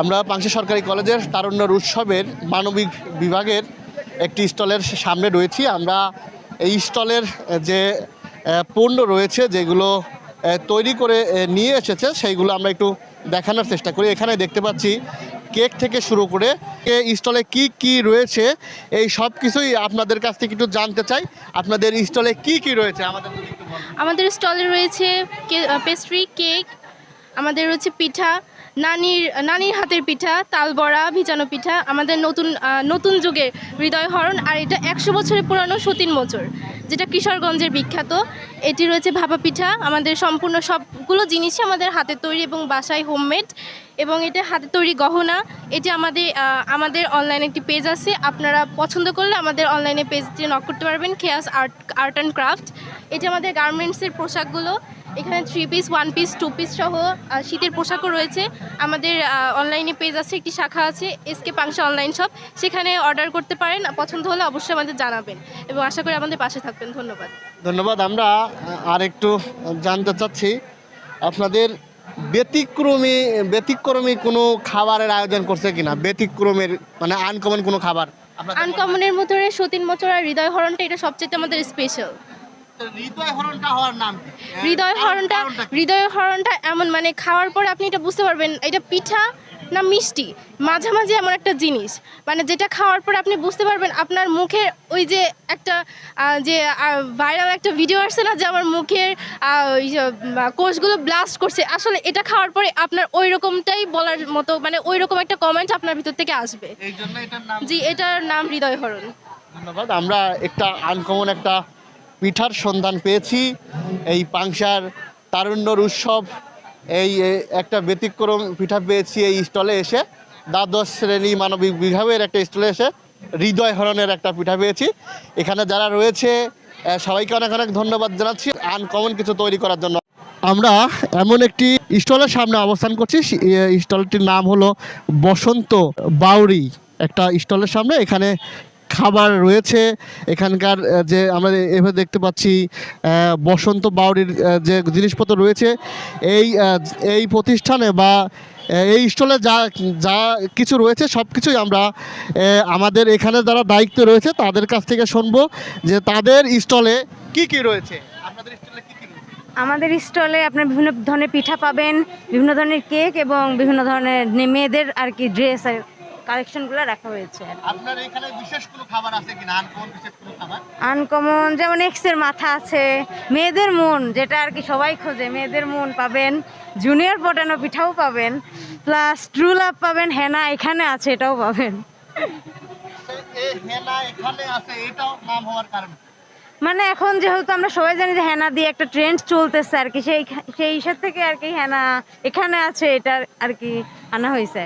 আমরা পাংশা সরকারি কলেজের তারুণ্যর উৎসবের মানবিক বিভাগের একটি স্টলের সামনে রয়েছি। আমরা এই স্টলের যে পণ্য রয়েছে, যেগুলো তৈরি করে নিয়ে এসেছে, সেইগুলো আমরা একটু দেখানোর চেষ্টা করি। এখানে দেখতে পাচ্ছি কেক থেকে শুরু করে স্টলে কি কি রয়েছে, এই সব কিছুই আপনাদের কাছ থেকে একটু জানতে চাই। আপনাদের স্টলে কি কি রয়েছে? আমাদের। আমাদের স্টলে রয়েছে পেস্ট্রি, কেক, আমাদের রয়েছে পিঠা নানির নানির হাতের পিঠা, তালবড়া, ভিজানো পিঠা, আমাদের নতুন নতুন যুগে হৃদয় হরণ আর এটা একশো বছরের পুরানো সতীন মোচর যেটা কিশোরগঞ্জের বিখ্যাত। এটি রয়েছে ভাপা পিঠা, আমাদের সম্পূর্ণ সবগুলো জিনিসই আমাদের হাতে তৈরি এবং বাসায় হোমমেড এবং এটা হাতে তৈরি গহনা। এটি আমাদের আমাদের অনলাইনে একটি পেজ আছে। আপনারা পছন্দ করলে আমাদের অনলাইনে পেজটি নক করতে পারবেন। খেয়াস আর্ট আর্ট অ্যান্ড ক্রাফট এটি আমাদের গার্মেন্টসের পোশাকগুলো। এখানে three piece one piece two piece সহ শীতের পোশাকও রয়েছে। আমাদের অনলাইনে পেজ আছে, একটি শাখা আছে এসকে পাংশা অনলাইন শপ সেখানে অর্ডার করতে পারেন। পছন্দ হলে অবশ্যই আমাদের জানাবেন। এবং আশা করি আমাদের পাশে থাকবেন। ধন্যবাদ। ধন্যবাদ। আমরা আর একটু জানতে চাচ্ছি, আপনাদের ব্যতিক্রমী ব্যতিক্রমী কোনো খাবারের আয়োজন করছে কিনা? ব্যতিক্রমের মানে আনকমন কোনো খাবার? আনকমনের মধ্যে সতীন মোচর হৃদয় হরণটা এটা সবচেয়ে আমাদের স্পেশাল? হৃদয় হরণটা হৃদয় হরণটা এমন মানে খাওয়ার পরে আপনি এটা বুঝতে পারবেন এটা পিঠা না মিষ্টি। মাঝামাঝি এমন একটা জিনিস। মানে যেটা খাওয়ার পরে আপনি বুঝতে পারবেন আপনার মুখের ওই যে একটা যে ভাইরাল একটা ভিডিও আসছে না যে আমার মুখের কোষগুলো ব্লাস্ট করছে। আসলে এটা খাওয়ার পরে আপনার ওই রকমটাই বলার মতো মানে ওই রকম একটা কমেন্ট আপনার ভিতর থেকে আসবে। জি এটার নাম হৃদয় হরণ ধন্যবাদ। আমরা একটা আনকমন একটা পিঠার সন্ধান পেয়েছি। এই পাংশার তারুণ্যর উৎসব এই একটা ব্যতিক্রম পিঠা পেয়েছি এই স্টলে এসে। দ্বাদশ শ্রেণি মানবিক বিভাগের একটা স্টলে এসে হৃদয় হরণের একটা পিঠা পেয়েছি। এখানে যারা রয়েছে সবাইকে অনেক অনেক ধন্যবাদ জানাচ্ছি। আনকমন কিছু তৈরি করার জন্য। আমরা এমন একটি স্টলের সামনে অবস্থান করছি। স্টলটির নাম হলো বসন্ত বাউরি একটা স্টলের সামনে এখানে খাবার রয়েছে। এখানকার যে আমরা এভাবে দেখতে পাচ্ছি বসন্ত বাউরির যে জিনিসপত্র রয়েছে, এই এই প্রতিষ্ঠানে বা এই স্টলে যা যা কিছু রয়েছে সব কিছুই আমরা আমাদের এখানে যারা দায়িত্ব রয়েছে, তাদের কাছ থেকে শুনব যে তাদের স্টলে কি কি রয়েছে। আপনাদের স্টলে কি আমাদের স্টলে আপনার বিভিন্ন ধরনের পিঠা পাবেন, বিভিন্ন ধরনের কেক এবং বিভিন্ন ধরনের মেয়েদের আর কি ড্রেস কালেকশনগুলো রাখা হয়েছে। আপনার এখানে বিশেষ কোনো খাবার আছে কিনা? আনকমন বিশেষ কোনো খাবার? আনকমন যেমন এক্সের মাথা আছে মেয়েদের মন যেটা আর কি সবাই খোঁজে মেয়েদের মন পাবেন জুনিয়র পটানো পিঠাও পাবেন প্লাস ট্রু লাভ পাবেন হেনা এখানে আছে এটাও পাবেন। হেনা এখানে আছে এটাও নাম হওয়ার কারণ মানে এখন যেহেতু আমরা সবাই জানি যে হেনা দিয়ে একটা ট্রেন্ড চলতেছে আর কি সেই সেই হিসাব থেকে আর কি হেনা এখানে আছে এটা আর কি আনা হয়েছে।